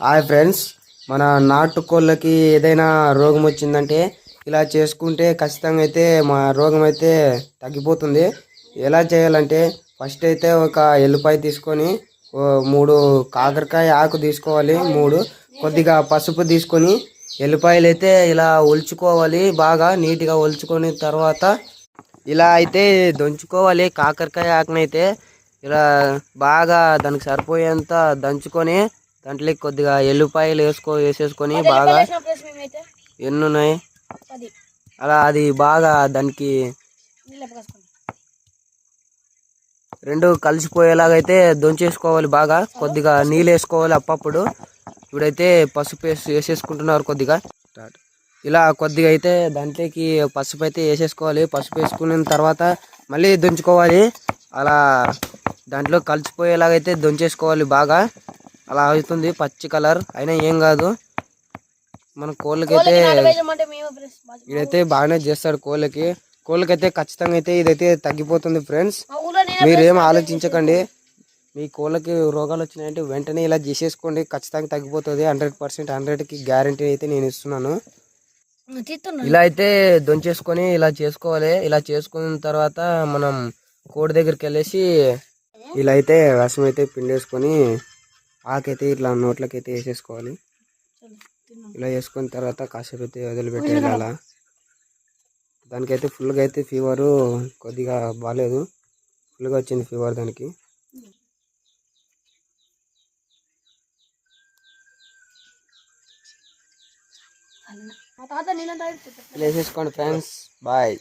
Hi friends మన నాటుకోళ్ళకి ఏదైనా రోగం వచ్చిందంటే ఇలా చేసుకుంటే ఖచ్చితంగా అయితే మా రోగం అయితే తగ్గిపోతుంది. ఎలా చేయాలంటే ఫస్ట్ అయితే ఒక ఎల్లుపాయ తీసుకొని ఓ మూడు కాకరకాయ ఆకు తీసుకోవాలి మూడు కొద్దిగా పసుపు తీసుకొని ఎల్లిపాయలు అయితే ఇలా ఒలుచుకోవాలి బాగా నీట్గా ఒలుచుకొని తర్వాత ఇలా అయితే దంచుకోవాలి. కాకరకాయ ఆకునైతే ఇలా బాగా దానికి సరిపోయేంత దంచుకొని దాంట్లో కొద్దిగా ఎల్లిపాయలు వేసుకో వేసేసుకొని బాగా ఎన్ని ఉన్నాయి అలా అది బాగా దానికి రెండు కలిసిపోయేలాగైతే దొంచేసుకోవాలి బాగా. కొద్దిగా నీళ్ళు వేసుకోవాలి అప్పప్పుడు ఇప్పుడైతే పసుపు వేసి వేసేసుకుంటున్నారు కొద్దిగా. ఇలా కొద్దిగా అయితే దాంట్లోకి పసుపు అయితే వేసేసుకోవాలి. పసుపు వేసుకున్న తర్వాత మళ్ళీ దంచుకోవాలి. అలా దాంట్లో కలిసిపోయేలాగైతే దొంచేసుకోవాలి బాగా. అలా అవుతుంది పచ్చి కలర్. అయినా ఏం కాదు. మన కోళ్ళకైతే ఇదైతే బాగానే చేస్తాడు కోళ్ళకి. కోళ్ళకైతే ఖచ్చితంగా అయితే ఇదైతే తగ్గిపోతుంది ఫ్రెండ్స్. మీరేం ఆలోచించకండి. మీ కోళ్ళకి రోగాలు వచ్చినాయంటే వెంటనే ఇలా చేసేసుకోండి. ఖచ్చితంగా తగ్గిపోతుంది. హండ్రెడ్ పర్సెంట్ హండ్రెడ్కి గ్యారంటీ అయితే నేను ఇస్తున్నాను. ఇలా అయితే దొంచేసుకొని ఇలా చేసుకోవాలి. ఇలా చేసుకున్న తర్వాత మనం కోడి దగ్గరికి వెళ్ళేసి ఇలా అయితే రసం అయితే పిండేసుకొని ఆకైతే ఇట్లా నోట్లకైతే వేసేసుకోవాలి. ఇలా వేసుకున్న తర్వాత కాసేపు అయితే వదిలిపెట్టేయాలి అలా దానికైతే ఫుల్గా అయితే ఫీవరు కొద్దిగా బాగాలేదు ఫుల్గా వచ్చింది ఫీవర్ దానికి. వేసేసుకోండి ఫ్రెండ్స్. బాయ్.